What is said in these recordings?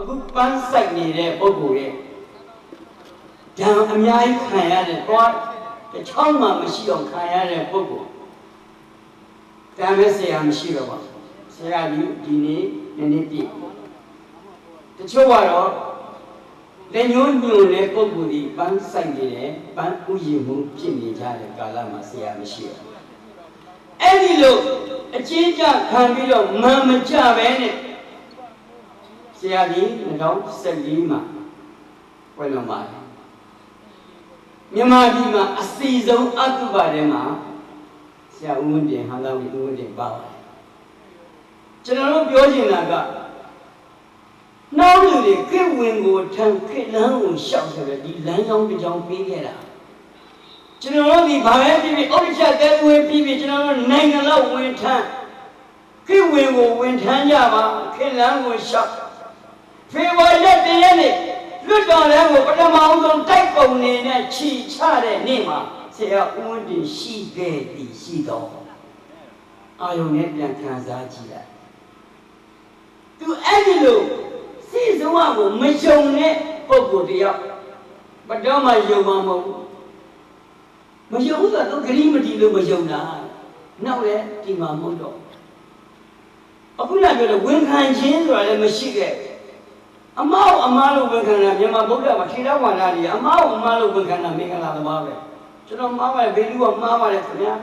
အခုပန်းဆိုင်နေတဲ့ပုဂ္ဂိုလ်ရဲ့ဓာန်အများကြီးခံရတဲ့တော့တစ်ချောင်းမှမရှိအောင်ခံရတဲ့ပုဂ္ဂိုလ်တမ်းမဲ့ဆရာမရှိတော့ပါဘူးဆရာဒီဒီနေ့နည်းနည်းပြည့်တချို့ကတော့လက်ညှိုးညွန်တဲ့ပုဂ္ဂိုလ်ဒီပန်းဆိုင်နေတယ်ပန်းဥယျာဉ်မှုဖြစ်နေကြတဲ့ကာလမှာဆရာမရှိတော့ဘူးအဲ့ဒီလိုအချင်းကြခံပြီးတော့မန်မကြပဲနဲ့ ဆရာကြီး2014မှာဝယ်လုံးပါတယ်မြန်မာပြည်မှာအစီဆုံးအတုပါထဲမှာဆရာဦးဝင်းပြင်ဟန်သာဝီဦးဝင်းပြင်ပါပါတယ်ကျွန်တော်တို့ပြောချင်တာကနောက်လူတွေခေတ်ဝင်ကိုထံခေတ်လမ်းကိုရှောက်ဆိုတဲ့ဒီလမ်းကြောင်းတစ်ကြောင်းပေးခဲ့တာကျွန်တော်တို့ဒီဘာပဲဖြစ်ဖြစ်အောက်တစ်ချက်တဲဝင်ပြီးပြီးကျွန်တော်တို့နိုင်ငံလောက်ဝင်ထမ်းခေတ်ဝင်ကိုဝင်ထမ်းကြပါခေတ်လမ်းကိုရှောက် ဖေဖော်ဝါရီလတရက်နေ့လွတ်တော်လည်းကိုပထမအောင်ဆုံးတိုက်ပုံနေနဲ့ခြိချတဲ့နေ့မှာဆရာဦးဝင်းတင်ရှိခဲ့သည်ရှိတော်အာယုန်နဲ့ပြန်ခံစားကြည့်လိုက်သူအဲ့ဒီလိုစိတ်ဆုံးအကိုမယုံတဲ့ပုဂ္ဂိုလ်တယောက်ဘယ်တော့မှယုံမှာမဟုတ်ဘူးမယုံဘူးဆိုတော့ဂရိမတီလို့မယုံတာနောက်လည်းဒီမှာမဟုတ်တော့အခုနပြောတဲ့ဝန်ခံခြင်းဆိုတာလည်းမရှိခဲ့ဘူး အမောက်အမားလို့ဝန်ခံတာမြန်မာဗုဒ္ဓမှာထေရဝါဒတွေအမားအမားလို့ဝန်ခံတာမင်္ဂလာသမားပဲကျွန်တော်မှားပါတယ်ဘယ်လူကမှားပါတယ်ခင်ဗျာ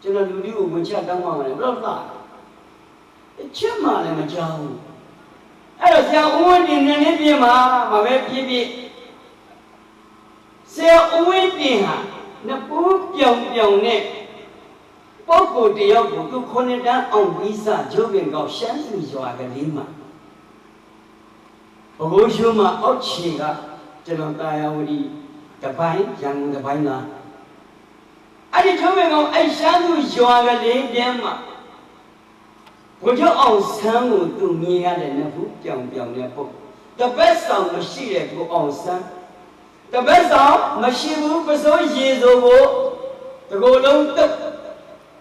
ကျွန်တော်လူဒီကိုဝင်ချတောင်းပါမယ်ဘယ်တော့သာအချက်မှလည်းမကြောက်ဘူးအဲ့တော့ဆရာဦးဝင်းတင်နေနေပြင်မှာမပဲပြည့်ပြည့်ဆရာဦးဝင်းတင်ဟာနပူးပြောင်ပြောင်နဲ့ပုဂ္ဂိုလ်တယောက်ကိုသူခုနှစ်တန်းအောင်ပြီးစဂျုပ်ပင်ကောက်ရှမ်းစုရွာကလေးမှာ ဘိုးရှိုးမှာအောက်ခြေကကျွန်တော်တာယာဝတီတပိုင်းရန်ကုန်တပိုင်းလားအဲ့ဒီဂျုပ်ပင်ကောက်အဲ့ရှမ်းစုရွာကလေးတန်းမှာဘုရားအောင်ဆန်းကိုသူမြင်ရတယ်နဖူးပြောင်ပြောင်တဲ့ပုဂ္ဂိုလ်တပတ်ဆောင်မရှိတဲ့ကိုအောင်ဆန်းတပတ်ဆောင်မရှိဘူးပစိုးရေစိုးကိုတကိုယ်လုံးတုတ်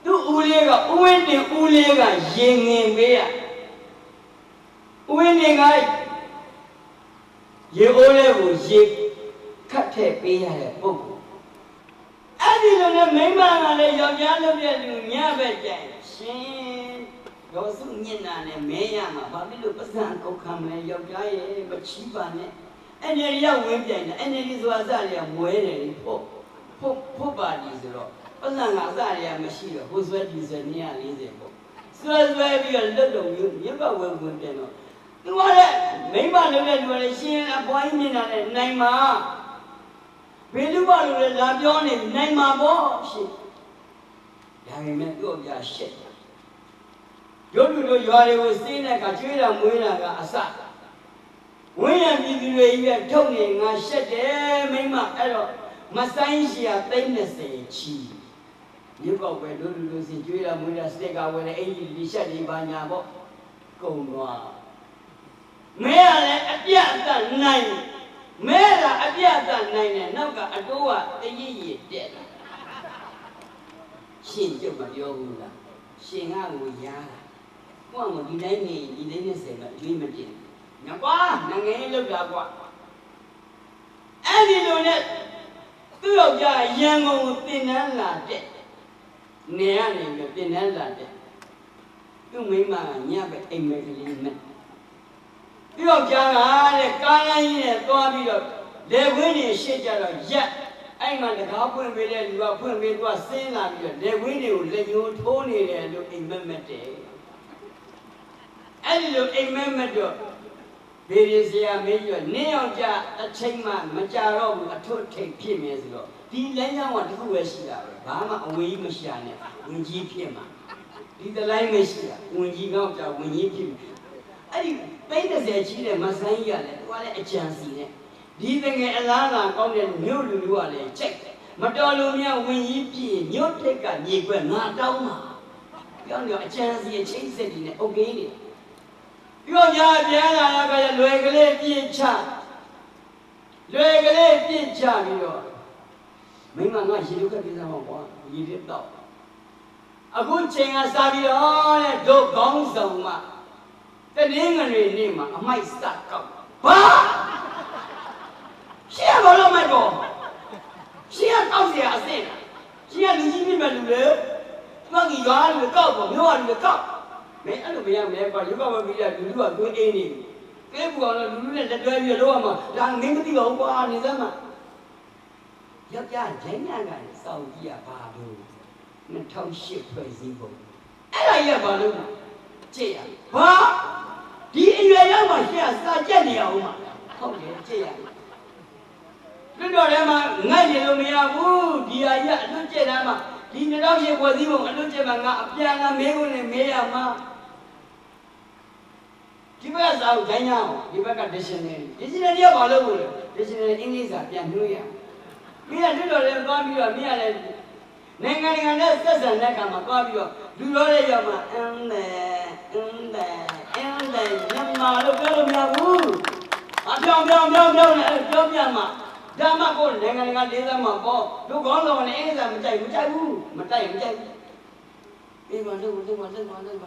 သူ့ဦးလေးကဦးဝင်းတင်ဦးလေးကရင်ငင်ပေးရဦးဝင်းတင်က ရေအိုးလေးကိုရေခတ်ထည့်ပေးရတဲ့ပုဂ္ဂိုလ်အဲ့ဒီလိုနဲ့မိန်းမကလည်းယောက်ျားလုပ်တဲ့လူညဘက်ကြိုင်ရှင်ရောစုညင်နာနဲ့မဲရမှာဘာဖြစ်လို့ပစံကောက်ခံမလဲယောက်ျားရဲ့မချီးပါနဲ့အဲ့ဒီရောက်ဝင်ပြိုင်တယ်အဲ့ဒီဆိုတာစရမွဲတယ်ဖို့ဖို့ဖို့ပါဒီဆိုတော့ပစံကအစရမရှိတော့ဟိုဆွဲဒီဆွဲ240ပေါ့ဆွဲဆွဲပြီးတော့လွတ်တော်မျိုးမြတ်ဘဝဝင်ပြန်တော့ သူကလည်းမိမလုံးတဲ့လူကလည်းရှင်အပွားကြီးမြင်တာနဲ့နိုင်မှာဘယ်လူပါလို့လဲလာပြောနေနိုင်မှာပေါ့ရှင်ဒါပေမဲ့သူ့အပြရှက်တယ်ရုပ်လူတို့ရွာတွေကိုစင်းတဲ့ကကျွေးတာမွေးတာကအစဝင်းရံပြည်သူတွေကြီးကထုတ်နေငါရှက်တယ်မိမအဲ့တော့မဆိုင်ရှိရ30ချီမြေပေါက်ပဲလူလူလူစီကျွေးတာမွေးတာစတစ်ကာဝယ်တဲ့အင်ကြီးဒီရှက်ဒီပါညာပေါ့ကုံသွား မဲရလဲအပြတ်အသတ်နိုင်မဲတာအပြတ်အသတ်နိုင်တယ်နောက်ကအတိုးကတရည်ရည်တက်လာရှင်ကျုပ်မပြောဘူးလားရှင်ကကိုရားတာကိုကမဒီတိုင်းနေဒီတိုင်းနဲ့ဆယ်မှာအကျွေးမတင်ညကွာငငယ်လောက်တာကွာအဲ့ဒီလိုနဲ့သူ့ယောက်ျားရန်ကုန်ကိုတင်တန်းလာတဲ့နေရနေပြီးတင်တန်းလာတဲ့သူ့မိန်းမကညပဲအိမ်မက်ကလေးနဲ့ သူ့ယောက်ျားကတဲ့ကားလိုင်းကြီးနဲ့သွားပြီးတော့လေခွင်းနေရှစ်ကြတော့ရက်အဲ့မှာတကားဖွင့်ပေးတဲ့လူကဖွင့်ပေးသူကဆင်းလာပြီးတော့လေခွင်းတွေကိုလက်ညှိုးထိုးနေတယ်လို့အိမ်မက်မက်တယ်အဲ့ဒီလိုအိမ်မက်မက်တော့ဘေရီစရာမေးပြီးတော့နင်းအောင်ကြအချိန်မှမကြတော့ဘူးအထွတ်ထိပ်ဖြစ်မယ်ဆိုတော့ဒီလမ်းကြောင်းကတစ်ခုပဲရှိတာပဲဘာမှအဝေးကြီးမရှိရနဲ့ဝင်ကြီးဖြစ်မှာဒီတလိုင်းမရှိတာဝင်ကြီးကောက်ကြဝင်ကြီးဖြစ်မှာ အဲ့ဒီပိန်း30ကြီးတဲ့မဆန်းကြီးကလည်းသူကလည်းအကြံစီနဲ့ဒီတကယ်အလားလာကောင်းတဲ့မြို့လူလူကလည်းကြိုက်တယ်မတော်လို့များဝင်ကြီးပြည်မြို့ထက်ကညီွက်ငါတောင်းမှာပြောနေတော့အကြံစီအချင်းစစ်ကြီးနဲ့အုပ်ကင်းနေပြောကြပြန်လာတာပဲလွယ်ကလေးပြင်းချလွယ်ကလေးပြင်းချပြီးတော့မိမငါရေလုခက်ပြေးစားမှာကွာရေလက်တော့အခုချိန်ကစားပြီးတော့တဲ့ဒုကောင်းဆောင်မှာ တနင်္ဂနွေနေ့မှာအမိုက်စကောက်ဘာရှင်းရဘာလို့မတော်ရှင်းရကောက်เสียအစင်ရှင်းရလူကြီးပြမဲ့လူလေဒီမှာကြီးရွာလူကောက်ပေါ့မြို့ကလူကောက်မင်းအဲ့လိုမရမဲပါရုပ်ကမပြီးတာလူလူကသွေးအိမ်နေကဲပူအောင်လို့လူလူနဲ့လက်တွဲပြီးတော့ရမှာဒါမင်းမသိပါဘူးကွာနေစမ်းမှာယောက်ျားဂျိုင်းနာကစောင့်ကြည့်ရပါလို့2008ဖွဲ့စည်းပုံအဲ့ဒါကြီးကဘာလို့လဲကြည့်ရဘာ ဒီအရွယ်ရောက်မှရှင်းစာကြက်နေအောင်မှာဟုတ်တယ်ကြည့်ရလွတ်တော်ထဲမှာငတ်နေလို့မရဘူးဒီဟာကြီးကအလွတ်ကျက်တာမှဒီ2008ဖွဲ့စည်းပုံအလွတ်ကျက်မှာငါအပြန်လာမေးခွန်းနဲ့မေးရမှာဒီဘက်ကစာကိုခိုင်းရအောင်ဒီဘက်က dictionary dictionary ကဘာလို့လို့လဲ dictionary အင်္ဂလိပ်စာပြန်နှိုးရမင်းကလွတ်တော်ထဲသွားပြီးတော့မင်းကလည်းနိုင်ငံတကာနဲ့ဆက်ဆံတဲ့အခါမှာသွားပြီးတော့လူရောတဲ့ရောက်မှာအင်းတယ်အင်းတယ်အင်းတယ်ည မာလို့ပြောလို့မရဘူးအပြောင်းပြောင်းပြောင်းပြောင်းနဲ့အဲ့ပြောပြမှာဓမ္မကိုနိုင်ငံတကာလေးစားမှာပေါ့တို့ကောင်းတော်နဲ့အင်္ဂလိပ်စာမကြိုက်မကြိုက်ဘူးမတိုက်မကြိုက်ဘူးအေးမလို့လို့မလို့မလို့မလို့လို့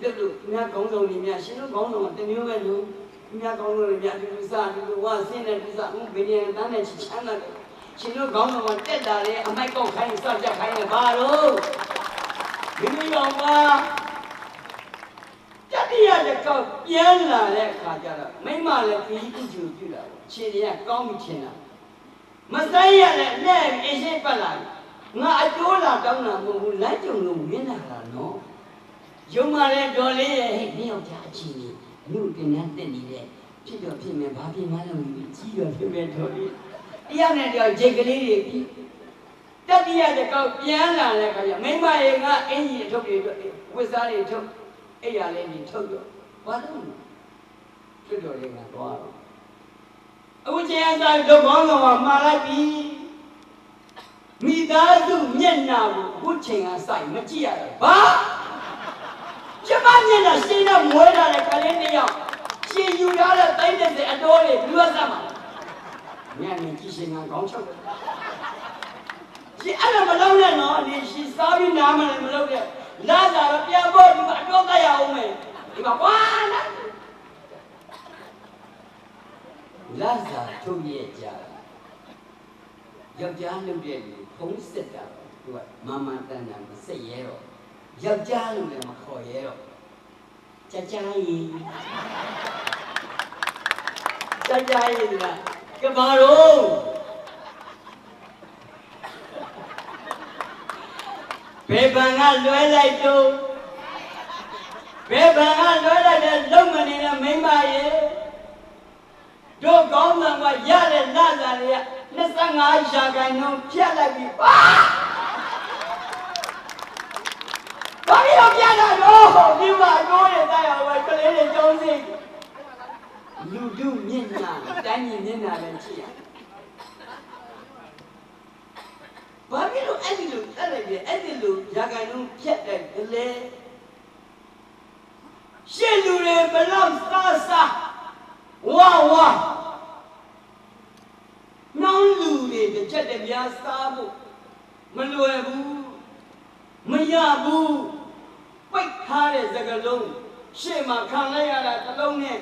မြတ်ကောင်းဆောင်နေမြတ်ရှင်တို့ကောင်းဆောင်ကတမျိုးပဲလို့မြတ်ကောင်းဆောင်နေမြတ်အတူတူစားအတူတူဝါဆင်းတဲ့တူစားဦးဘယ်နေတန်းနဲ့ချမ်းသာတယ်ရှင်တို့ကောင်းဆောင်ကတက်တာလေအမိုက်ကောက်ခိုင်းစောက်ကြခိုင်းတယ်ဘာလို့မိမိတော်ကတ တိယတစ်ခေါက်ပြန်လာတဲ့အခါကျတော့မိမလည်းခရီးဥကျူပြုလာတယ်ခြေတွေကကောင်းပြီချင်တာမဆိုင်ရတဲ့လက်အင်းရှိပတ်လာငါအကျိုးလာတောင်းတာမဟုတ်ဘူးလက်ကြုံလို့မင်းလာတာနော်ယုံမာတဲ့ဒေါ်လေးရဲ့ဟဲ့နင်းယောက်ျားအချင်းကြီးမြို့တင်နှန်းတက်နေတဲ့ဖြစ်တော့ဖြစ်မယ်ဘာဖြစ်မှန်းလည်းမသိကြီးတော့ဖြစ်မယ်ဒေါ်လေးတရားနဲ့တရားဂျိတ်ကလေးတွေပြီးတတိယတစ်ကောက်ပြန်လာတဲ့ခါကျမိမရေကအင်ကြီးအထုပ်တွေဝစ်စားတွေထုတ် အဲ့ရလေးတွေထုတ်တော့ဘာလို့လဲဖြစ်တော့လေးကတော့အခုချိန်စားတော့ဘောင်းတော်မှာလိုက်ပြီမိသားစုမျက်နှာကိုအခုချိန်ကစိုက်မကြည့်ရတော့ဘာကျမမျက်နှာရှင်းတဲ့မွေးလာတဲ့ကလေးတစ်ယောက်ရှင်ယူရတဲ့တိုင်းတဲ့အတွိုးတွေဘယ်လိုစမှာညနေကြည့်ရှင်ကခေါင်းချုပ်တယ်ရှင်အဲ့လိုမလုပ်နဲ့နော်ဒီရှင်စားပြီးနားမလည်းမလုပ်နဲ့ လာတာတော့ပြန်ဖို့ဒီမှာအတော့ကရအောင်မယ်ဒီမှာကွာလာလာစားထုတ်ရကြယောက်ျားလုပ်တဲ့လူဖုံးစစ်တာသူကမမတန်တန်မစစ်ရဲတော့ယောက်ျားလို့လည်းမခေါ်ရဲတော့ကြကြရီကြကြရီကကဘာတော့ ဘယ်ဘန်ကလွဲလိုက်တော့ဘယ်ဘန်ကလွဲလိုက်တဲ့လုံမနေတဲ့မိန်းမရဲ့တို့ကောင်းဆောင်ကရတဲ့လစာတွေက25ရာခိုင်နှုန်းဖြတ်လိုက်ပြီပါဘာလို့တော့ပြတာတော့ဒီမှာကိုယ်ရဲ့တိုင်းအောင်ပဲကလေးတွေကြောင်းစိလူတို့မျက်နှာတိုင်းမြင်မျက်နှာလည်းကြည့်ရ ဘာဖြစ်လို့အဲ့ဒီလိုအဲ့ဒီလေအဲ့ဒီလိုရာဂိုင်လုံးဖြတ်တယ်လေရှင်းလူတွေဘလောက်စားစားဝါဝါနောင်လူတွေတစ်ချက်တည်းများစားဖို့မလွယ်ဘူးမရဘူးပိတ်ထားတဲ့စကလုံးရှေ့မှာခံလိုက်ရတာတစ်လုံးနဲ့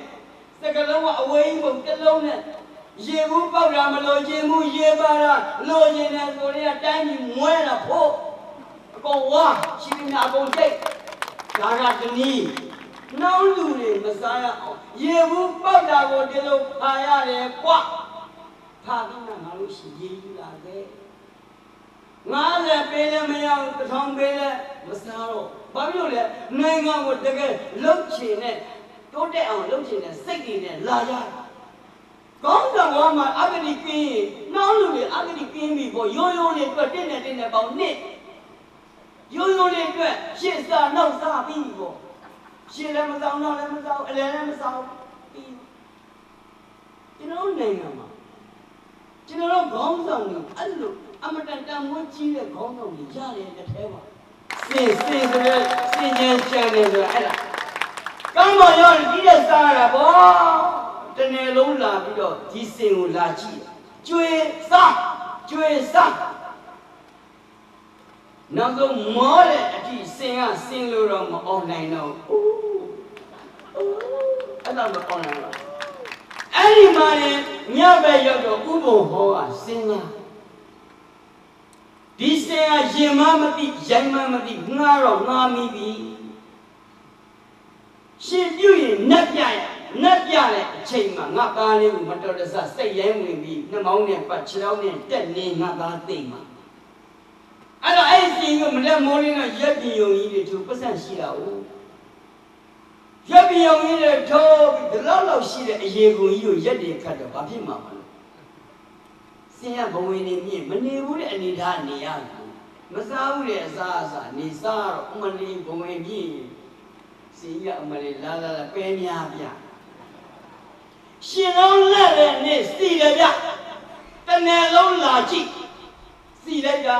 စကလုံးကအဝေးပုံတစ်လုံးနဲ့ ရေဘူးပေါက်တာမလို့ခြင်းဘူးရေပါတာလို့ခြင်းနဲ့ကိုရီးယားတိုင်းပြည်မွဲတာဖို့အကောင်ဝါရှိနေအကောင်တိတ်ဒါကတနည်းနောင်လူတွေမစားရအောင်ရေဘူးပေါက်တာကိုဒီလိုဖာရတယ်ကွာဖာပြီးမှငါတို့ရှိရေယူလာခဲ့90ပေးလည်းမရဘူးတစ်ထောင်ပေးလည်းမစားတော့ဘာဖြစ်လို့လဲနိုင်ငံကိုတကယ်လှုပ်ချင်တဲ့တိုးတက်အောင်လှုပ်ချင်တဲ့စိတ်တွေနဲ့လာကြတာ ကောင်းတဲ့ဘဝမှာအဂတိကင်းရင်နောက်လူတွေအဂတိကင်းပြီပေါ့ရိုးရိုးလေးအတွက်တင်းနေတင်းနေပေါင်းနှစ်ရိုးရိုးလေးအတွက်ရှစ်စားနောက်စားပြီးပေါ့ရှစ်လည်းမစားနောက်လည်းမစားအလယ်လည်းမစားပြီးကျွန်တော်နိုင်ငံမှာကျွန်တော်ခေါင်းဆောင်တွေအဲ့လိုအမတန်တန်မွေးကြီးတဲ့ခေါင်းဆောင်ကြီးရတယ်တစ်ထဲမှာစင်စင်ဆိုတဲ့စင်ကြံကြံတယ်ဆိုတာအဲ့ဒါကောင်းပါရောဒီတဲ့စားရတာဗော တနေ့လုံးလာပြီးတော့ဒီစင်ကိုလာကြည့်ကျွေးစားကျွေးစားနောက်ဆုံးမောတဲ့အထိစင်ကစင်လို့တော့မအောင်နိုင်တော့ဘူးတော့မပေါနိုင်တော့အဲ့ဒီမှာရင်ညဘက်ရောက်တော့ဥပုံဟောကစဉ်းစားဒီစင်ကရင်မမသိရိုင်းမမသိငါတော့ငါမိပြီရှင်ပြုရင်နှက်ပြရ နှက်ပြတဲ့အချိန်မှာငါသားလေးကိုမတော်တဆစိတ်ရိုင်းဝင်ပြီးနှမောင်းနဲ့ပတ်ခြေထောက်နဲ့တက်နေငါသားသိမ့်မှာအဲ့တော့အဲ့ဒီစင်ကမလက်မိုးလေးကရက်ပြုံကြီးတွေသူပတ်စံရှိတာ哦ရက်ပြုံကြီးတွေထိုးပြီးဒီလောက်လောက်ရှိတဲ့အရေကုန်ကြီးကိုရက်တွေခတ်တော့ဘာဖြစ်မှာမလဲစင်ရဘဝင်နေမြင့်မနေဘူးတဲ့အနေထားနေရတယ်မစားဘူးတဲ့အစားအစာနေစားတော့အမလီဘဝင်မြင့်စင်ရအမလီလာလာလာပဲများပြ ရှင်လုံးလက်တဲ့နေ့စီရပြတနေ့လုံးလာကြည့်စီလိုက်တာ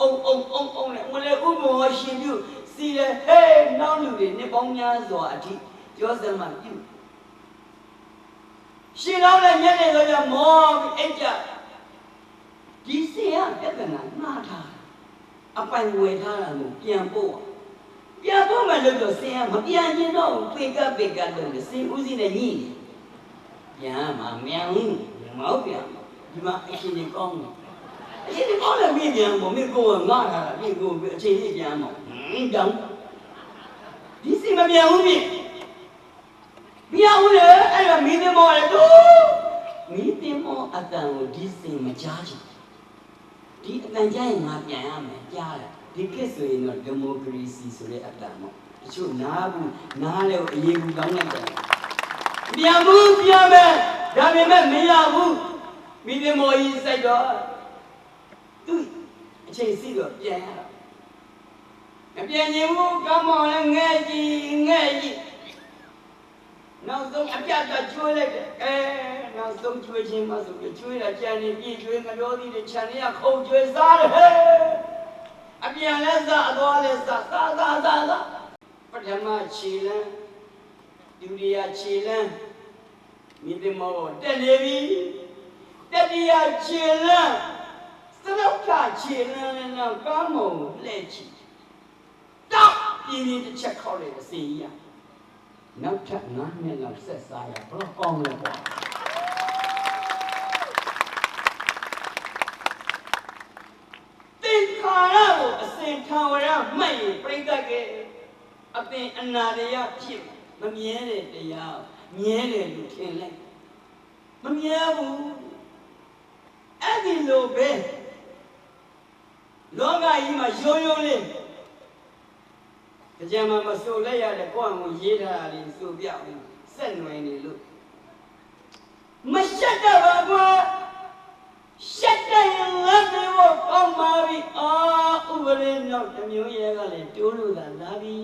အုံအုံအုံအုံနဲ့မလဲဥပမောရှင်ပြုစီရဟဲ့နောက်လူတွေနှစ်ပေါင်းများစွာအထိပြောစမှပြုရှင်လုံးနဲ့မျက်နှာတော့မောပြီးအိတ်ကြဒီစီရပြဿနာမှားထားအပိုင်ဝယ်ထားတာကိုပြန်ပို့ပြန်ပို့မှလို့တော့စင်ရမပြန်ရင်တော့ပေကပေကတော့စင်ဦးစီးနဲ့ညှိနေ ပြန်မှာမြန်ဘူးမဟုတ်ပြန်ဒီမှာအရှင်ကြီးကောင်းတယ်အရှင်ကြီးကောင်းတယ်မြင်ပြန်ပေါ့မြင်ကိုကငါထားတာမြင်ကိုအချိန်ကြီးပြန်မှာဟင်းတောင်းဒီစီမပြန်ဘူးမြင်ပြန်ဦးလေအဲ့ဒါမင်းသမောလေတို့မင်းသမောအတန်ကိုဒီစီမကြားချင်ဒီအတန်ကြားရင်ငါပြန်ရမယ်ကြားတယ်ဒီခေတ်ဆိုရင်တော့ဒီမိုကရေစီဆိုတဲ့အတန်ပေါ့တချို့နားဘူးနားလည်းအရေးဘူးကောင်းလိုက်တယ် ပြန်ဘူးပြန်မယ်ဒါပေမဲ့မရဘူးမိသမောကြီးစိတ်တော့သူအချိန်စီတော့ပြန်ရတော့မပြန်ရင်ဘူးကောင်းမောင်လည်းငဲ့ကြီးငဲ့ကြီးနောက်ဆုံးအပြတ်တော့ကျွေးလိုက်တယ်အဲနောက်ဆုံးကျွေးခြင်းမဆိုပြီးကျွေးတာကြံနေပြည့်ကျွေးမလို့သည်ခြံရခုံကျွေးစားတယ်ဟဲ့အပြန်လဲစားအသွားလဲစားစားစားစားစားပထမခြေလန်း ဒုတိယခြေလန်းမိသမောတက်နေပြီတတိယခြေလန်းစလောက်ကခြေလန်းနဲ့တော့ကောင်းမုံလှဲ့ချီတောက်ပြင်းပြင်းတစ်ချက်ခောက်လိုက်အစီကြီးနောက်ထပ်9နှစ်လောက်ဆက်စားရဘလို့ကောင်းလဲကွာတင်္ခါရကိုအစဉ်ထာဝရမှတ်ရင်ပြိတ္တကအပင်အနာတရားဖြစ် မမြဲတဲ့တရားမြဲတယ်လို့ထင်လိုက်မမြဲဘူးအဲ့ဒီလိုပဲလောကကြီးမှာရိုးရိုးလေးကြံမှာမစိုးလိုက်ရတဲ့ကိုယ့်အမှုရေးထားတာလေးစိုးပြအောင်ဆက်နွယ်နေလို့မရှက်တော့ပါကွာရှက်တဲ့ရင်လက်တွေဘောကောင်းပါပြီအာဥပဒေနောက်တစ်မျိုးရဲကလည်းတိုးလို့သာလာပြီ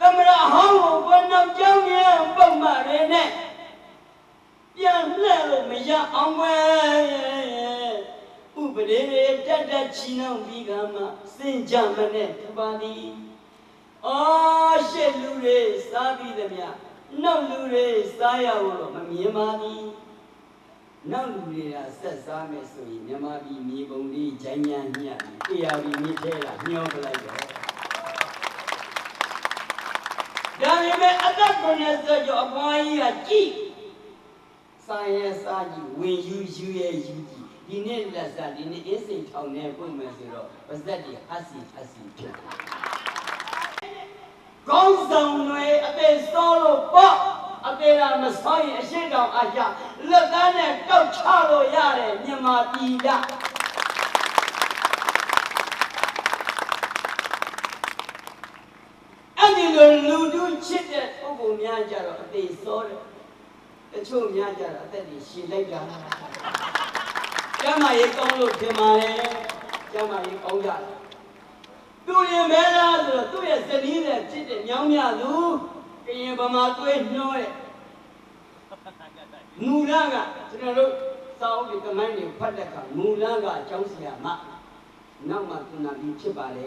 သမရဟောင်းကိုဘယ်နောက်ကြောင်းရဲပုံမှန်တွေနဲ့ပြန်လှည့်လို့မရအောင်ပဲဥပဒေတက်တက်ချီနှောင်းပြီးကမှစင်ကြမနဲ့တပါသည်အော်ရှစ်လူတွေစားပြီးသမျှနောက်လူတွေစားရဖို့တော့မမြင်ပါဘူးနောက်လူတွေကဆက်စားမယ်ဆိုရင်မြမပြည်မြေပုံလေးဂျိုင်းညာညက်တရားပြီးမြေထဲကညှောပလိုက်တော့ဒါပေ မဲ့အသက်90ကျော်အပွားကြီးကကြည့်စားရဲစားကြည့်ဝင်ယူယူရဲယူကြည့်ဒီနေ့လက်စားဒီနေ့အင်းစိန်ထောင်ထဲပုံမယ်ဆိုတော့ပါဇက်တွေဟတ်စီဟတ်စီဖြစ်ကောင်းဆောင်တွေအသေးစောလို့ပေါ့အသေးလားမဆောရင်အရှိတောင်အားရလက်သားနဲ့တောက်ချလို့ရတယ်မြန်မာပြည်က အဲ့ဒီလိုလူတူးချစ်တဲ့ပုဂ္ဂိုလ်များကြတော့အသေးစောတယ်တချို့များကြတော့အသက်ကြီးရှည်လိုက်တာကျမရေကောင်းလို့ထင်ပါလေကျမရေကောင်းကြတယ်သူရင်မဲလားဆိုတော့သူ့ရဲ့ဇနီးနဲ့ဖြစ်တဲ့ညောင်းမြလူကရင်ဗမာသွေးနှောတဲ့မူလကကျွန်တော်တို့စောင်းဒီကမိုင်းတွေဖတ်တဲ့အခါမူလကအကြောင်းစီရမနောက်မှသူနာပြီးဖြစ်ပါလေ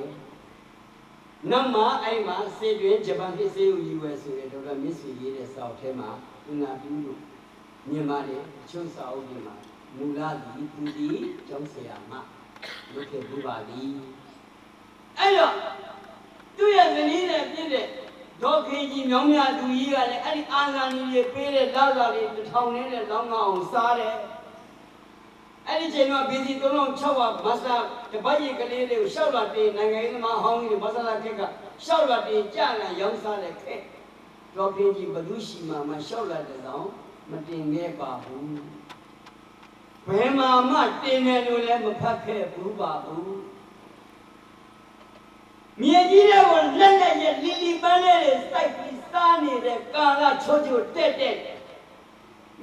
နောက်မှအဲ့မှာစေတွင်ဂျပန်ဖြစ်စေကိုယူရဆိုတဲ့ဒေါက်တာမစ်ဆွေရေးတဲ့စာအုပ်ထဲမှာသူနာပြီးလို့မြင်ပါတယ်အချို့စာအုပ်တွေမှာမူလသည်သူဒီကျောင်းဆရာမလုပ်ခဲ့ဘူးပါသည်အဲ့တော့သူ့ရဲ့ဇနီးနဲ့ပြည့်တဲ့ဒေါခင်ကြီးမြောင်းမြသူကြီးကလည်းအဲ့ဒီအာဇာနည်တွေပေးတဲ့လောက်စာလေးတစ်ထောင်နဲ့လည်းလောင်းငါအောင်စားတယ် အဲ့ဒီချိန်မှာဘီစီ3600မဆာတပတ်ရကလေးတွေကိုရှောက်လာတင်နိုင်ငံရေးသမားဟောင်းကြီးတွေမဆာလာခက်ကရှောက်လာတင်ကြာလာရောင်းစားတဲ့ခက်ဒေါခင်ကြီးဘသူရှိမှမရှောက်လာတဲ့ကောင်မတင်ခဲ့ပါဘူးဘယ်မှာမှတင်တယ်လို့လည်းမဖတ်ခဲ့ဘူးပါဘူးမြေကြီးတွေကိုလက်လက်ရဲ့လီလီပန်းလေးတွေစိုက်ပြီးစားနေတဲ့ကာလချိုးချိုးတက်တက်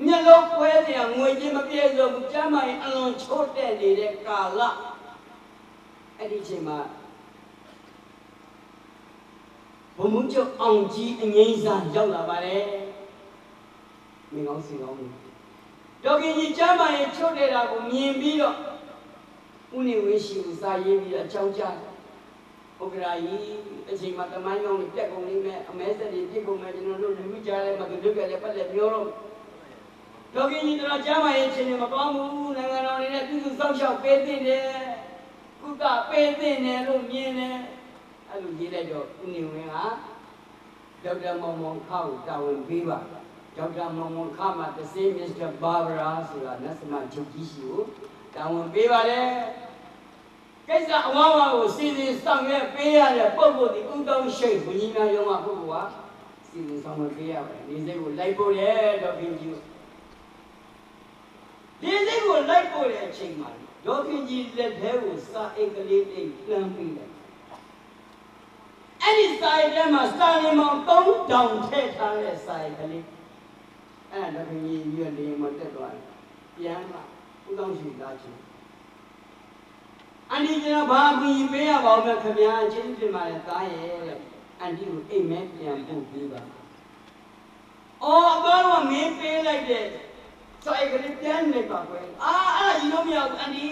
မျက်လုံးခွဲစရာငွေချင်းမပြည့်စုံဘူးကျမ်းမာရင်အလွန်ချိုးတက်နေတဲ့ကာလအဲ့ဒီချိန်မှာဘုံမုန်းချုပ်အောင်ကြီးအငိမ့်စားရောက်လာပါတယ်မင်းကောင်းစီကောင်းဘူးဒေါကင်ကြီးကျမ်းမာရင်ချိုးတက်တာကိုမြင်ပြီးတော့ဦးနေဝင်းရှိဦးစာရေးပြီးတော့အကြောင်းကြားတယ်ဥက္ကရာကြီးအချိန်မှာတမန်ကြောင့်ပြက်ကုန်နေမဲ့အမဲဆက်တွေပြစ်ကုန်မဲ့ကျွန်တော်တို့လူမိကြရဲမှာသူတို့ကလည်းပတ်လက်ပြောတော့ ဒေါကင်းကြီးတို့ကြားမရဲ့ချင်းတွေမကောင်းဘူးနိုင်ငံတော်နေနဲ့ပြုစုစောင့်ရှောက်ပေးသင့်တယ်ကုသပေးသင့်တယ်လို့မြင်တယ်အဲ့လိုရေးလိုက်တော့ဦးနေဝင်းကဒေါက်တာမောင်မောင်ခါကိုတာဝန်ပေးပါဒေါက်တာမောင်မောင်ခါမှာတစေးမစ္စတာဘာဘရာဆိုတာနတ်စမချုပ်ကြီးရှိကိုတာဝန်ပေးပါတယ်ကိစ္စအဝါဝါကိုစီစဉ်ဆောင်ရွက်ပေးရတဲ့ပုံကိုယ်ဒီဥတောင်းရှိတ်ဘုရင်များရုံးကပုဂ္ဂိုလ်ဟာစီစဉ်ဆောင်ရွက်ပေးရပါတယ်ဒီစိတ်ကိုလိုက်ပို့ရဲတော့ခင်ကြီး ဒီစိတ်ကိုလိုက်ပို့တဲ့အချိန်မှာဒေါခင်ကြီးလက်ထဲကိုစာအိတ်ကလေးအိတ်လှမ်းပေးတယ်အဲ့ဒီစာအိတ်ထဲမှာစာရင်းမောင်3000ထည့်ထားတဲ့စာအိတ်ကလေးအဲ့ဒါဒေါခင်ကြီးရွက်နေမှတက်သွားတယ်ပြန်လာဥတောင်းရှိလာချင်းအန်ဒီကျွန်တော်ဘာပြီးပေးရပါဦးမယ်ခင်ဗျာအချင်းပြင်ပါလေသားရဲ့တဲ့အန်ဒီကိုအိမ်မဲပြန်ပို့ပေးပါအော်အဘကမင်းပေးလိုက်တဲ့ စိုက်ကလေးပြန်နေပါကွယ်အာအဲ့ဒါယူလို့မရဘူးအန်ဒီ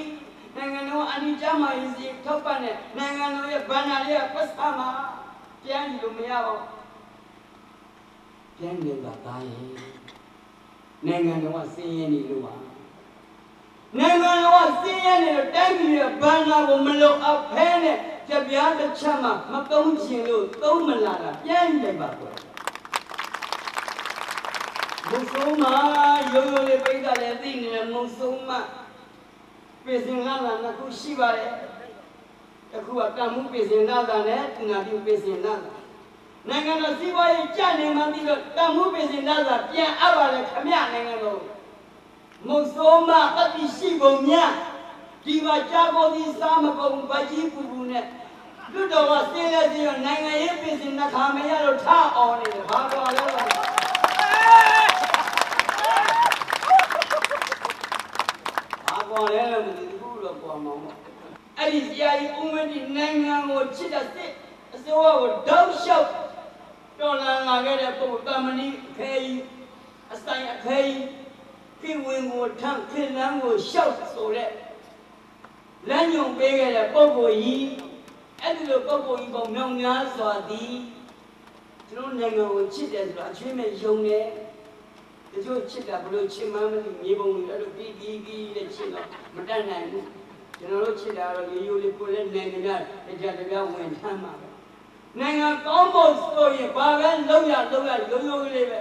နိုင်ငံတော်အန်ဒီကျမရေးစီထောက်ပံ့တဲ့နိုင်ငံတော်ရဲ့ဗန္နာလေးကပတ်စမှာပြန်ယူလို့မရပါဘူးပြန်နေပါသားရဲ့နိုင်ငံတော်ကစင်းရဲနေလို့ပါနိုင်ငံတော်ကစင်းရဲနေတဲ့တိုင်းပြည်ရဲ့ဘန္နာကိုမလုံအပ်ဖဲနဲ့ကြပြားတစ်ချက်မှမသုံးချင်လို့သုံးမလာတာပြန်နေပါကွယ်မုံ ဆုံးမရိုးရိုးလေးပိတ်တာလည်းသိနေတယ်မုံဆုံးမပြင်စင်လာလာနှစ်ခုရှိပါတယ်တစ်ခုကတန်မှုပြင်စင်လာတာနဲ့တဏှာပြုပြင်စင်လာတာနိုင်ငံတော်စီးပွားရေးကြနေမှပြီးတော့တန်မှုပြင်စင်လာတာပြန်အပ်ပါလေခမရနိုင်ငံတော်မုတ်ဆိုးမတတိရှိပုံများဒီမှာကြာကိုဒီစားမကုန်ဗကြီးပူပူနဲ့လွတ်တော်ကစင်းလဲစင်းရနိုင်ငံရေးပြည်စင်နှခါမရတော့ထအောင်နေတယ်ဘာတော်လဲဘာကောလဲမသိ ဘူးတော့ပေါ်မှာမဟုတ်အဲ့ဒီဆရာကြီးဦးမင်းဒီနိုင်ငံကိုချစ်တဲ့စစ်အစိုးရကိုတောက်လျှောက်တော်လန်လာခဲ့တဲ့ပုံတမဏိအခဲကြီးအဆိုင်အခဲကြီးကိဝင်ကိုထန့်ခင်လန်းကိုရှောက်ဆိုတဲ့လမ်းညွန်ပေးခဲ့တဲ့ပုဂ္ဂိုလ်ကြီးအဲ့ဒီလိုပုဂ္ဂိုလ်ကြီးပေါင်းမြောင်များစွာသည်ကျွန်တော်နိုင်ငံကိုချစ်တယ်ဆိုတာအချွေးမဲ့ယုံတယ်တချို့ချစ်တာဘလို့ချစ်မှန်းမသိမြေပုံတွေအဲ့လိုပြီးပြီးပြီးတဲ့ချစ်တော့မတတ်နိုင်ဘူး ကျွန်တော်တို့ချစ်တာတော့ရိုးရိုးလေးကိုလည်းနိုင်ငံကတကြတကြဝင်ထမ်းပါပဲနိုင်ငံကောင်းဖို့ဆိုရင်ဘာပဲလုပ်ရလုပ်ရရိုးရိုးလေးပဲ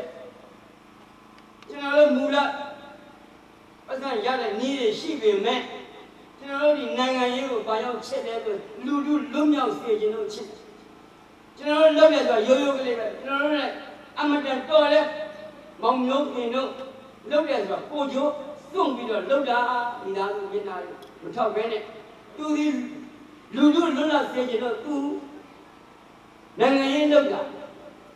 ကျွန်တော်တို့မူလပတ်စံရတဲ့နည်းတွေရှိပေမဲ့ကျွန်တော်တို့ဒီနိုင်ငံရေးကိုဘာရောက်ချက်တဲ့အတွက်လူလူလွတ်မြောက်စေခြင်းတို့ချက်ကျွန်တော်တို့လုပ်ရဆိုရိုးရိုးကလေးပဲကျွန်တော်တို့လည်းအမတန်တော်လဲမောင်မျိုးခင်တို့လုပ်ရဆိုကိုကျိုး စွန့်ပြီးတော့လုပ်တာမိသားစုမျက်နှာတွေမထောက်ဘဲနဲ့သူဒီလူလူလွတ်လပ်စေခြင်းတို့သူနိုင်ငံရေးလုပ်တာ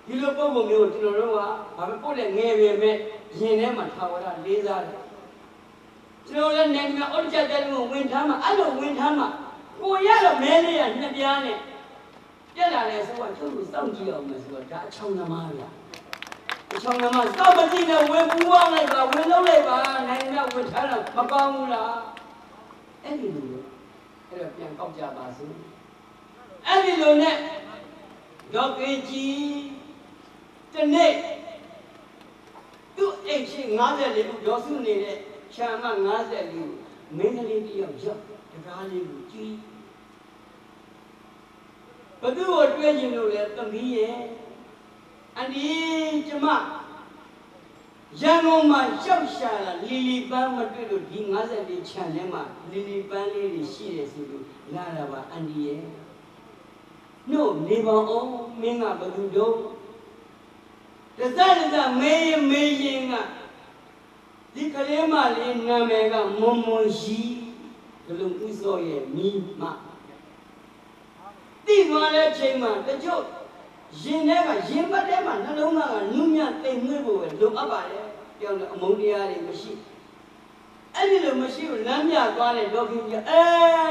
ဒီလိုပုံပုံမျိုးကိုကျွန်တော်တို့ကဘာပဲပို့တဲ့ငယ်ပေမဲ့ရင်ထဲမှာထာဝရလေးစားတယ်ကျွန်တော်လည်းနိုင်ငံအော်ချက်တဲ့လူကိုဝင်ထမ်းမှာအဲ့လိုဝင်ထမ်းမှာကိုရတော့မဲလေးရနှစ်ပြားနဲ့ပြက်လာလဲဆိုတော့သူ့ကိုစောင့်ကြည့်အောင်မယ်ဆိုတော့ဒါအချောင်းသမားဗျာ အချောင်းသမားစောင့်မကြည့်နဲ့ဝင်ပူးအောင်လိုက်ပါဝင်လုံးလိုက်ပါနိုင်ငံဝင်ထမ်းတော့မကောင်းဘူးလားအဲ့ဒီလိုအဲ့တော့ပြန်ကောက်ကြပါစို့အဲ့ဒီလိုနဲ့ဒေါက်ကေကြီးတနေ့သူ့အိမ်ရှိ54ခုဒေါ်စုနေတဲ့ခြံမ54ခုမင်းကလေးတယောက်ရောက်တကားလေးကိုကြည့်ဘသူ့ကိုတွေ့ရင်လို့လဲသမီးရဲ့ အန်ဒီကျမရန်ကုန်မှာရှောက်ရှာလာလီလီပန်းမတွေ့လို့ဒီ54ခြံထဲမှာလီလီပန်းလေးတွေရှိတယ်ဆိုလို့လာတာပါအန်ဒီရဲ့နို့နေပါအောင်မင်းကဘယ်သူတော့တစတစမေးရင်မေးရင်ကဒီကလေးမလေးနာမည်ကမွန်မွန်ရှိဘလုံးဥစောရဲ့မိမတိသွားတဲ့ချိန်မှာတချို့ ရင်ထဲကရင်ပတ်ထဲမှာနှလုံးသားကနုညံ့တိမ်မွေ့ဖို့ပဲလုံအပ်ပါတယ်ပြောင်းလို့အမုန်းတရားတွေမရှိအဲ့ဒီလိုမရှိဘူးလမ်းမြသွားတဲ့ဒေါခင်ကြီးအဲ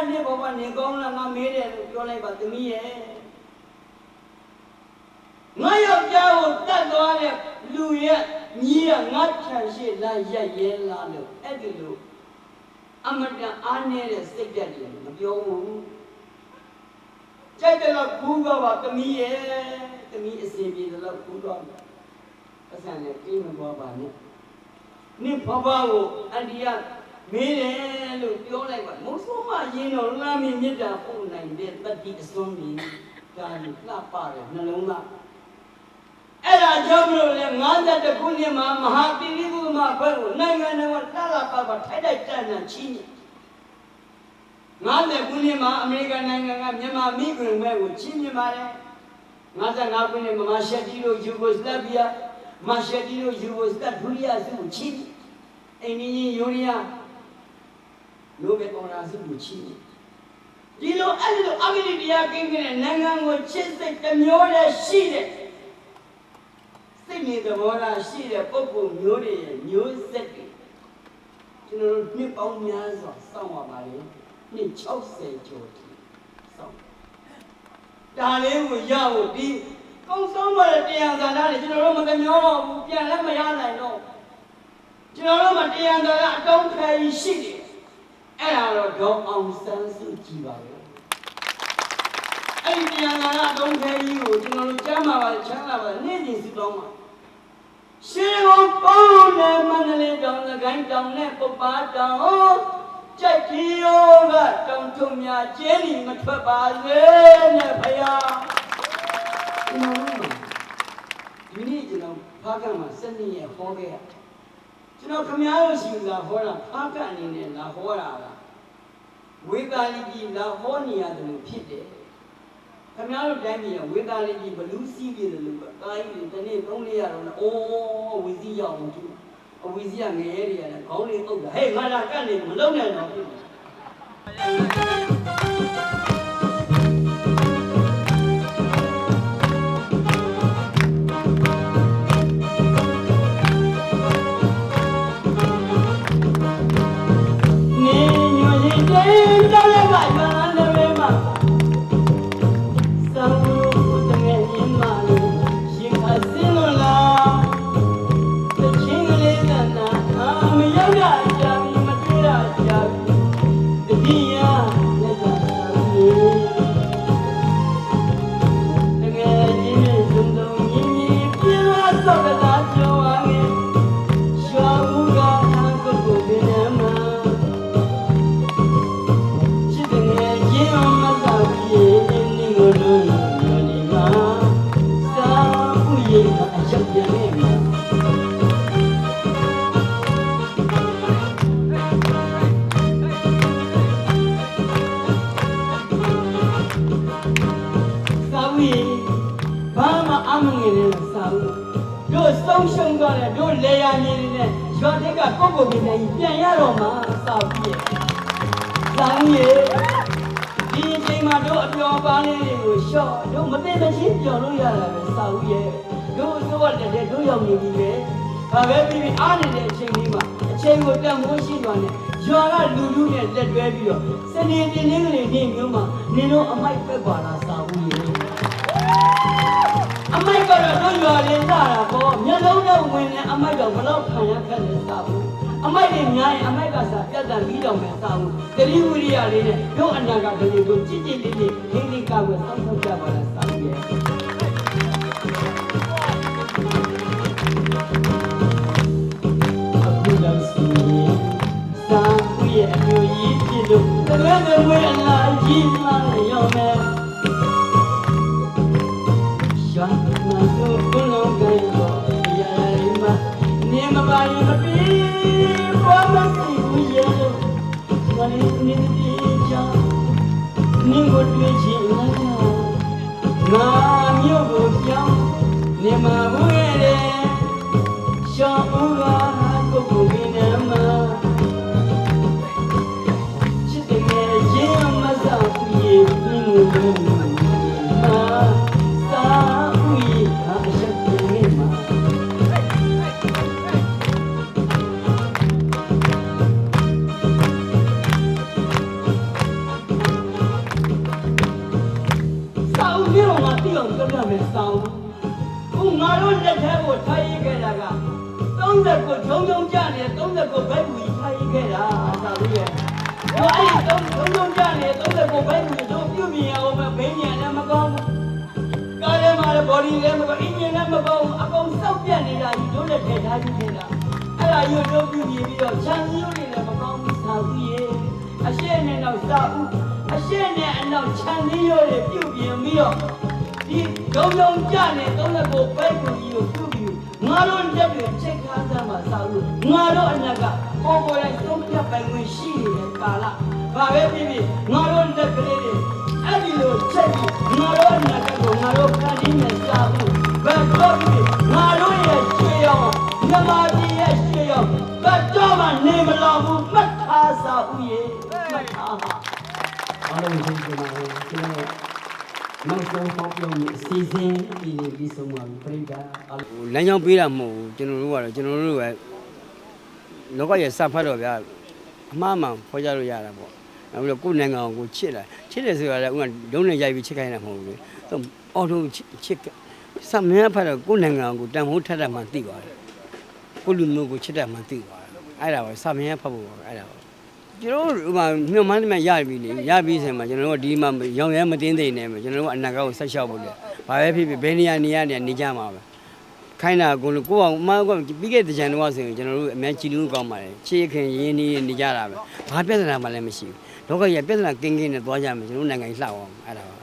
နေဘောကနေကောင်းလားငါမေးတယ်လို့ပြောလိုက်ပါသမီးရဲ့ငါယောက်ျားကိုတတ်သွားတဲ့လူရဲ့ညီကငါချန်ရှိလာရက်ရဲလာလို့အဲ့ဒီလိုအမတန်အားနေတဲ့စိတ်ဓာတ်တွေမပြောဘူး ကြိုက်တယ်လို့ကူးတော့ပါသမီးရဲ့သမီးအစီအပြေတယ်လို့ကူးတော့မယ်အဆန်နဲ့ကိမသွားပါနဲ့နိဘဘကိုအန္တိယမေးတယ်လို့ပြောလိုက်ပါမိုးဆိုးမရင်တော်လာမင်းမြတ်တာပို့နိုင်တဲ့တတိအစွန်းကြီးဒါကြီးလှပတယ်နှလုံးသားအဲ့ဒါကြောင့်မလို့လေ52ခုနှစ်မှာမဟာတိရိသုမဘက်ကိုနိုင်ငံတော်ကလှလှပပထိုက်ထိုက်တန်တန်ချီးမြှင့် 50ခုနှစ်မှာအမေရိကန်နိုင်ငံကမြန်မာမိဂရမဲကိုချီးမြှင့်ပါတယ်55ခုနှစ်မှာမာရှယ်တီတို့ယူဂိုစလာဗီးယားမာရှယ်တီတို့ယူဂိုစလာဒူရီယာစုကိုချီးမြှင့်အိန္ဒိယယူရီးယားနိုဘယ်အော်ရာစုကိုချီးမြှင့်ဒီလိုအဲ့ဒီလိုအဂတိတရားကင်းတဲ့နိုင်ငံကိုချစ်စိတ်တစ်မျိုးတည်းရှိတဲ့စိတ်နေသဘောထားရှိတဲ့ပုဂ္ဂိုလ်မျိုးတွေရဲ့မျိုးဆက်တွေကျွန်တော်တို့နှစ်ပေါင်းများစွာစောင့်ရပါလေ နှစ်60ကျော်ထိစောင့်ဒါလေးကိုရဖို့ဒီကုံဆုံးမတဲ့တရားဇာတာတွေကျွန်တော်တို့မကမျောတော့ဘူးပြန်လည်းမရနိုင်တော့ကျွန်တော်တို့မတရားဇာတာအတုံးခဲကြီးရှိတယ်အဲ့ဒါတော့ဒေါအောင်ဆန်းစုကြည်ပါပဲအဲ့ဒီတရားဇာတာအတုံးခဲကြီးကိုကျွန်တော်တို့ကြားမှာပါချမ်းသာပါနေ့စဉ်စုတောင်းပါရှင်ကိုပေါင်းနဲ့မန္တလေးတောင်သခိုင်းတောင်နဲ့ပုပ္ပါတောင်ကြိုက်ကြီးရောကတောင် ထုံများကျင်းနေမထွက်ပါစေနဲ့ဖယားကျွန်တော်တို့ဒီနေ့ကျွန်တော်ဖားကံမှာစနေရဟောခဲ့ရကျွန်တော်ခမားတို့ရှိလာဟောတာဖားကံအနေနဲ့လာဟောတာလားဝေကာလီကြီးလာဟောနေရတယ်လို့ဖြစ်တယ်ခင်ဗျားတို့တိုင်းပြည်ကဝေသားလေးကြီးဘလူးစီးပြတယ်လို့ကတားကြီးတွေတနေ့သုံးလေးရတော့အိုးဝီစီးရောက်အောင်သူအဝီစီးကငရဲတွေရတယ်ခေါင်းလေးအုပ်တာဟဲ့ငါလာကတ်နေမလုံးနဲ့တော့ဖြစ်တယ် လောင်းရေဒီအချိန်မှာတို့အပျော်ပါးလေးတွေကိုရှော့တို့မသိမချင်းပျော်လို့ရတာပဲစာဦးရဲ့တို့အစိုးရတက်တဲ့တို့ရောက်နေပြီလေဘာပဲပြီးပြီးအားနေတဲ့အချိန်လေးမှာအချိန်ကိုတန်ဖိုးရှိသွားတယ်ရွာကလူလူနဲ့လက်တွဲပြီးတော့စနေတင်းတင်းကလေးနေမျိုးမှာနင်တို့အမိုက်ပက်ပါလားစာဦးရေအမိုက်ကတော့တို့ရွာလေးလာတာပေါ့မျက်လုံးနဲ့ဝင်နေအမိုက်တော့ဘလောက်ခံရခက်လဲစာဦး အမိုက်တွေများရင်အမိုက်ကစားပြတ်တန်ပြီးတော့မယ်စာဦးတတိဝိရိယလေးနဲ့တို့အနာကကလေးကိုကြည်ကြည်လေးလေးခင်းခင်းကောက်ွယ်ဆောက်ဆောက်ကြပါလားစာဦးရဲ့အခုလောက်စီစာဦးရဲ့အမျိုးကြီးဖြစ်လို့တကယ်လည်းဝဲအလားကြီးမှရောမယ် ငါမြို့ကိုပြောင်းနေမှာ 30ကိုဘိုက်ဝီထားရခဲ့တာသာလို့ရဲ့ဟောအဲ့ဒီဂျုံဂျုံကြနေ30ကိုဘိုက်ဝီတို့ပြုမြင်အောင်မဘိညာနဲ့မကောင်းဘူးကားထဲမှာလည်း body လည်းမကောင်းအင်ဂျင်လည်းမကောင်းအကုန်စောက်ပြတ်နေတာကြီးတို့လက်ထဲထားရခဲ့တာအဲ့ဒါကြီးတို့ပြုမြင်ပြီးတော့ခြံစည်းရိုးတွေလည်းမကောင်းဘူးသာလို့ရဲ့အရှင်းနဲ့တော့စာဦးအရှင်းနဲ့အနောက်ခြံစည်းရိုးတွေပြုတ်ပြင်ပြီးတော့ဒီဒုံဒုံကြနဲ့သုံးလက်ကိုပဲကိုကြီးကို ပြုတ်ပြီးငါတို့လက်တွေချက်ခါသားမှာစာလို့ငါတို့အနက်ကပေါ်ပေါ်လိုက်သုံးပြပိုင်ဝင်ရှိနေတဲ့ကာလဘာပဲဖြစ်ဖြစ်ငါတို့လက်ကလေးတွေအဲ့ဒီလိုချက်ပြီးငါတို့အနက်ကကိုငါတို့ခန်းရင်းနဲ့စာလို့ဘယ်တော့ဖြစ်ငါတို့ရဲ့ရွှေရောင်မြမကြီးရဲ့ရွှေရောင်ဘယ်တော့မှနေမလောင်ဘူးမှတ်ထားစာဦးရေမှတ်ထားဟာအားလုံးကိုကျေးဇူးတင်ပါတယ်ကျွ န်တော်နောက်ဆုံးဟောပြောမယ့်အစီအစဉ်ဒီနေ့ပြီးဆုံးပါပြီပြိတ္တာအားလုံးဟိုလမ်းကြောင်းပေးတာမဟုတ်ဘူးကျွန်တော်တို့ကတော့ကျွန်တော်တို့ပဲလောကရဲ့စဖတ်တော့ဗျာအမှားမှန်ဖော်ကြလို့ရတာပေါ့နောက်ပြီးတော့ကိုယ်နိုင်ငံကိုကိုချစ်လိုက်ချစ်တယ်ဆိုတာလည်းဥကလုံးနဲ့ရိုက်ပြီးချစ်ခိုင်းတာမဟုတ်ဘူးလေသူအော်တိုချစ်စမင်းဖတ်တော့ကိုယ်နိုင်ငံကိုတန်ဖိုးထက်တာမှသိသွားတယ်ကိုလူမျိုးကိုချစ်တယ်မှသိသွားတယ်အဲ့ဒါပဲစမင်းဖတ်ဖို့ပါအဲ့ဒါပဲ ကျွန်တော်တို့ဟိုမှာမြုံမှန်းနေမှရပြီလေရပြီဆိုရင်မှကျွန်တော်တို့ဒီမှာရောင်ရဲမတင်းသိနေမှာကျွန်တော်တို့အနာဂတ်ကိုဆက်လျှောက်ဖို့လေဘာပဲဖြစ်ဖြစ်ဘယ်နေရာနေရာနေနေကြမှာပဲခိုင်းတာကိုလို့ကိုအောင်မကပြီးခဲ့တဲ့ကြံတော့ဆိုရင်ကျွန်တော်တို့အများကြီးလူကောင်းပါတယ်ချစ်ခင်ရင်းနှီးနေကြတာပဲဘာပြဿနာမှလည်းမရှိဘူးလောကကြီးပြဿနာကင်းကင်းနဲ့သွားကြမယ်ကျွန်တော်တို့နိုင်ငံကြီးလှအောင်အဲ့ဒါပါ